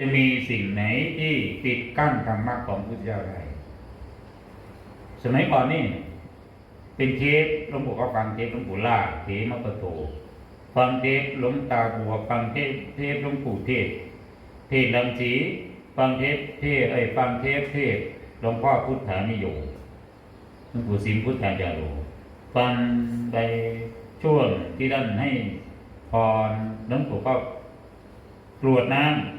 จะมีสิ่งไหนที่ปิดกั้นธรรมะของพุทธเจ้าได้สมัยก่อนนี่ เป็นเทปหลวงปู่ก็ฟังเทปหลวงปู่ล่าเทมะปะโตฟังเทปหลวงตาบัวฟังเทปเทปหลวงปู่เทศ เทศลำสีฟังเทปเทศเอ้ฟังเทปเทศหลวงพ่อพุทธานิโยหลวงปู่สิมพุทธาจารโยฟังไปช่วงที่ท่านให้พรหลวงปู่ก็กรวดน้ำ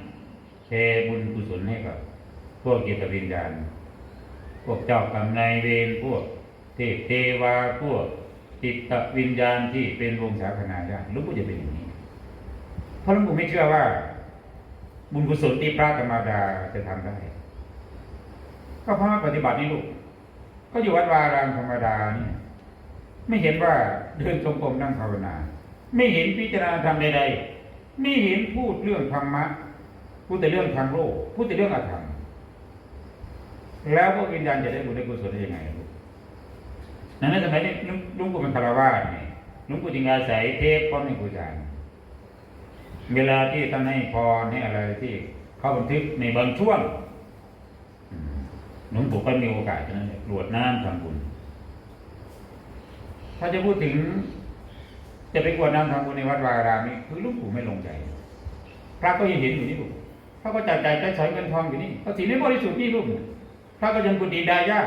เทบุญกุศลให้กับ พวกเกตวิญญาณ พวกเจ้ากรรมนายเวรพวก เทพเทวาพวกจิตวิญญาณที่เป็นวงศาคณาญาติหลวงปู่จะเป็นอย่างนี้ เพราะหลวงปู่ไม่เชื่อว่า บุญกุศลที่พระธรรมดาจะทำได้ ก็เพราะปฏิบัตินี่ลูก ก็อยู่วัดวาอารามธรรมดาเนี่ยไม่เห็นว่าเดินจงกรมนั่งภาวนา ไม่เห็นพิจารณาธรรมใดๆ ไม่เห็นพูดเรื่องธรรมะ พูดแต่เรื่องทางโลกพูดแต่เรื่องอาธรรมแล้วพวกวิญญาณจะได้บุญได้กุศลได้ยังไงลูกนั้นในสมัยนี้ลุงปู่เป็นคารวาสเนี่ยลุงปู่จึงอาศัยเทพพ่อแม่ครูจารย์เวลาที่ท่านให้พรให้อะไรที่เขาบันทึกในบางช่วงอืมหลวงปู่ก็มีโอกาสฉะนั้นกรวดน้ำทำบุญ ถ้าจะพูดถึง จะไปกรวดน้ำทำบุญในวัดวาอารามนี่คือหลุงปู่ไม่ลงใจ พระก็ยังเห็นอยู่นี่ลูก พระก็จ่ายจ่ายใช้ใช้เงินทองอยู่นี่พระศีลไม่บริสุทธิ์นี่ลูกพระก็ยังกุฏิดายา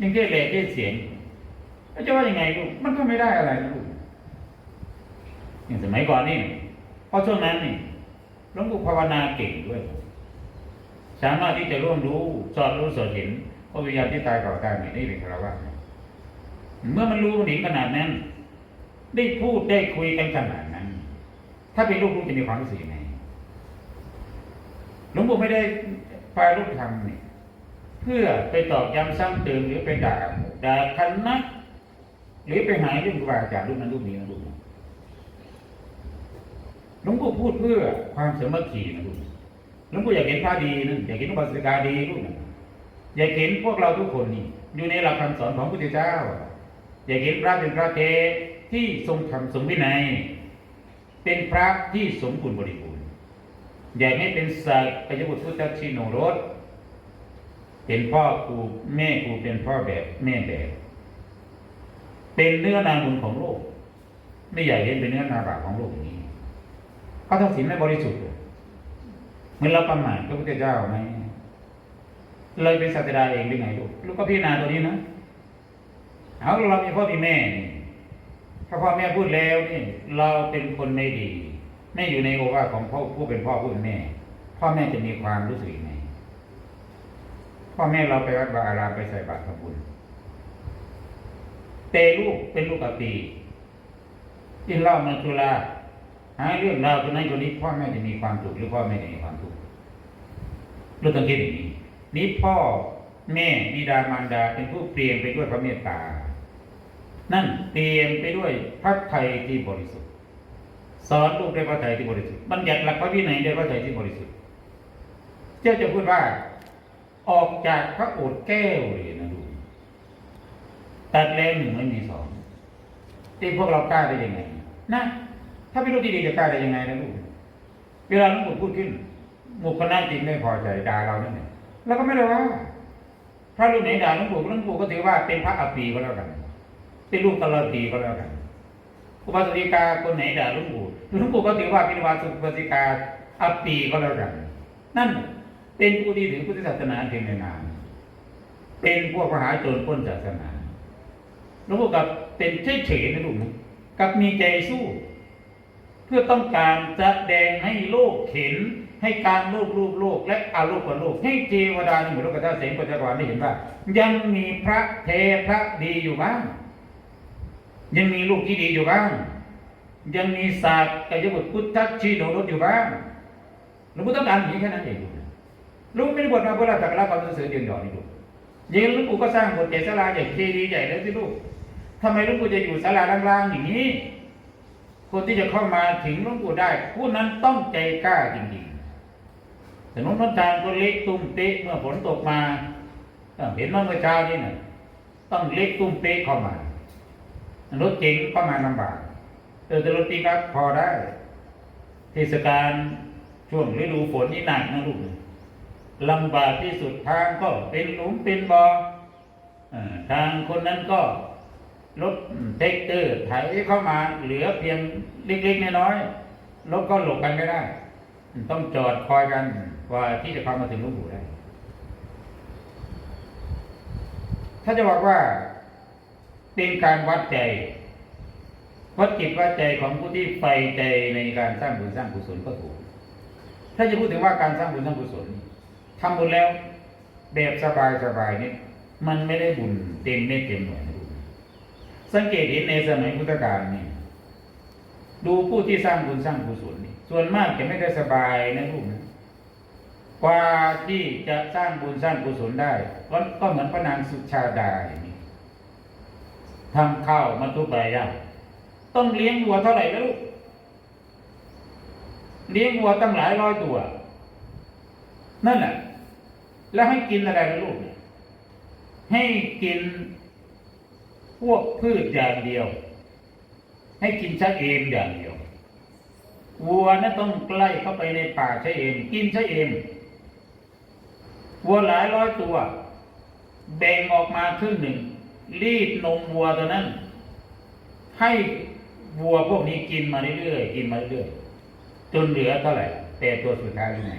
ยังเจ๊เหล่เจ๊เสียงแล้วจะว่ายังไงลูกมันก็ไม่ได้อะไรลูกอย่างสมัยก่อนนี่พราะช่วงนั้นนี่หลวงปู่ภาวนาเก่งด้วย สามารถที่จะร่วมรู้สอดรู้สอดเห็นพระวิญญาณที่ตายก่าตายใหม่นี่เป็นคารวะเมื่อมันรู้มันเห็นขนาดนั้น ได้พูดได้คุยกันขนาดนั้น ถ้าเป็นลูกลูกจะมีความรู้สึกยังไง หลวงปู่ไม่ได้ไปรูปธรรมนี่เพื่อไปตอกย้ำซ้ำเติมหรือไปด่าด่าคันนักหรือไปหาเรื่องครูบาจารย์รูปนั้นรูปนี้นะรูปนี้หลวงปู่พูดเพื่อความสมัคคีนะลูกหลวงปู่อยากเห็นพระดีนะอยากเห็นอุบาสิกาดีลูกนะอยากเห็นพวกเราทุกคนนี่อยู่ในหลักคำสอนของพระพุทธเจ้า อยากเห็นพระเป็นพระเทที่ทรงธรรมทรงวินัย เป็นพระที่สมบูรณ์บริบูรณ อยากให้เป็นสักพยบุตรพุทธชิโนรสเป็นพ่อครูแม่ครูเป็นพ่อแบบแม่แบบ เป็นเนื้อนาบุญของโลก ไม่อยากเห็นเป็นเนื้อนาบาปของโลกอย่างนี้เขาทศีลไม่บริสุทธิ์เหมือนเราประมาทพระพุทธเจ้าไหมเลยเป็นสัตยาเองหรือไงลูกลูกก็พิจารณาตัวนี้นะเอาเรามีพ่อมีแม่นี่ถ้าพ่อแม่พูดแล้วนี่เราเป็นคนไม่ดี ไม่อยู่ในโอวาทของพ่อผู้เป็นพ่อผู้เป็นแม่ พ่อแม่จะมีความรู้สึกยังไงพ่อแม่เราไปวัดวาอารามไปใส่บาตรทำบุญเตลูกเป็นลูกกะปีกินเหล้ามาสุราหาเรื่องราวคนนั้นคนนี้พ่อแม่จะมีความสุขหรือพ่อแม่จะมีความทุกข์เราต้องคิดอย่างนี้ นี้พ่อแม่บิดามารดาเป็นผู้เปลี่ยนไปด้วยพระเมตตา นั่นเปลี่ยนไปด้วยพระไทยที่บริสุทธิ์ สอนลูกได้พระไทยที่บริสุทธิ์บัญญัติหลักพระวินัยด้พระไทยที่บริสุทธิ์เจ้าจะพูดว่า ออกจากพระโอษฐ์แก้วเลยนะลูกตัดแรงหนึ่งไม่มีสองที่พวกเรากล้าได้ยังไงนะถ้าไม่รู้ที่ดีจะกล้าได้ยังไงนะลูกเวลาหลวงปู่พูดขึ้นหมู่คณะจริงไม่พอใจด่าเรานั่นเองแล้วก็ไม่ได้ว่าพระรูปไหนด่าหลวงปู่หลวงปู่ก็ถือว่าเป็นพระอัปปีก็แล้วกันเป็นลูกตลอดีก็แล้วกัน อุบาสิกาคนไหนด่าหลวงปู่หลวงปู่ก็ถือว่าเป็นอุบาสิกาอัปปีก็แล้วกันนั่นเป็นผู้ที่ถือพุทธศาสนาเพียงในนามเป็นพวกมหาโจรปล้นศาสนาหลวงปู่กับเป็นเฉยๆนะลูกนะกับมีใจสู้ เพื่อต้องการแสดงให้โลกเห็น ให้การโลกรูปโลก และอาโลกกับโลก ให้เทวดาในหมู่โลกธาตุเสงปัจจุบันได้เห็นว่า ยังมีพระเทพระดีอยู่บ้าง ยังมีลูกที่ดีอยู่บ้าง ยังมีศาสตร์กายบุตรพุทธชีโนรสอยู่บ้างหลวงปู่ต้องการอย่างนี้แค่นั้นเองลูกไม่ได้บวชมาเพื่อรับสักการะความรู้สึกเดียวดอนี่ลูกยิงหลวงปู่ก็สร้างบทเจศาลาใหญ่เจดีย์ใหญ่แล้วสิลูกทำไมหลวงปู่จะอยู่ศาลาล่างๆอย่างนี้ คนที่จะเข้ามาถึงหลวงปู่ได้ ผู้นั้นต้องใจกล้าจริงๆถนนหนทางก็เล็กตุ้มเป๊ะเมื่อฝนตกมาเห็นว่าเมื่อเช้านี้นะต้องเล็กตุ้มเป๊ะเข้ามา รถเก๋งเข้ามาลำบากเออแต่รถปีกอัพพอได้ เทศกาลช่วงฤดูฝนนี่หนักนะลูกลำบากที่สุดทางก็เป็นหลุมเป็นบ่อเอ่อทางคนนั้นก็รถเทคเตอร์ไถเข้ามาเหลือเพียงเล็กๆน้อยๆรถก็หลบกันไม่ได้ ต้องจอดคอยกันว่าที่จะเข้ามาถึงลุงปู่ได้ ถ้าจะบอกว่า เป็นการวัดใจ วัดจิตวัดใจของผู้ที่ใฝ่ใจในการสร้างบุญสร้างกุศลก็ถูก ถ้าจะพูดถึงว่าการสร้างบุญสร้างกุศลนี่ทำบุญแล้วแบบสบายสบายๆนี่มันไม่ได้บุญเต็มเม็ดเต็มหน่วยนะลูกนะสังเกตเห็นในสมัยพุทธกาลนี่ดูผู้ที่สร้างบุญสร้างกุศลนี่ส่วนมากจะไม่ได้สบายนะลูกนะกว่าที่จะสร้างบุญสร้างกุศลได้ก็ก็เหมือนพระนางสุชาดาอย่างนี้ ทำข้าวมาทุบายย่าต้องเลี้ยงวัวเท่าไหร่นะลูก เลี้ยงวัวตั้งหลายร้อยตัว นั่นแหละแล้วให้กินอะไรนะลูกเนี่ยให้กินพวกพืชอย่างเดียว ให้กินชะเอมอย่างเดียว วัวนั้นต้องใกล้เข้าไปในป่าชะเอม กินชะเอม วัวหลายร้อยตัว แบ่งออกมาครึ่งหนึ่ง รีดนมวัวตัวนั้น ให้วัวพวกนี้กินมาเรื่อยๆกินมาเรื่อยๆจนเหลือเท่าไหร่แต่ตัวสุดท้ายยังไง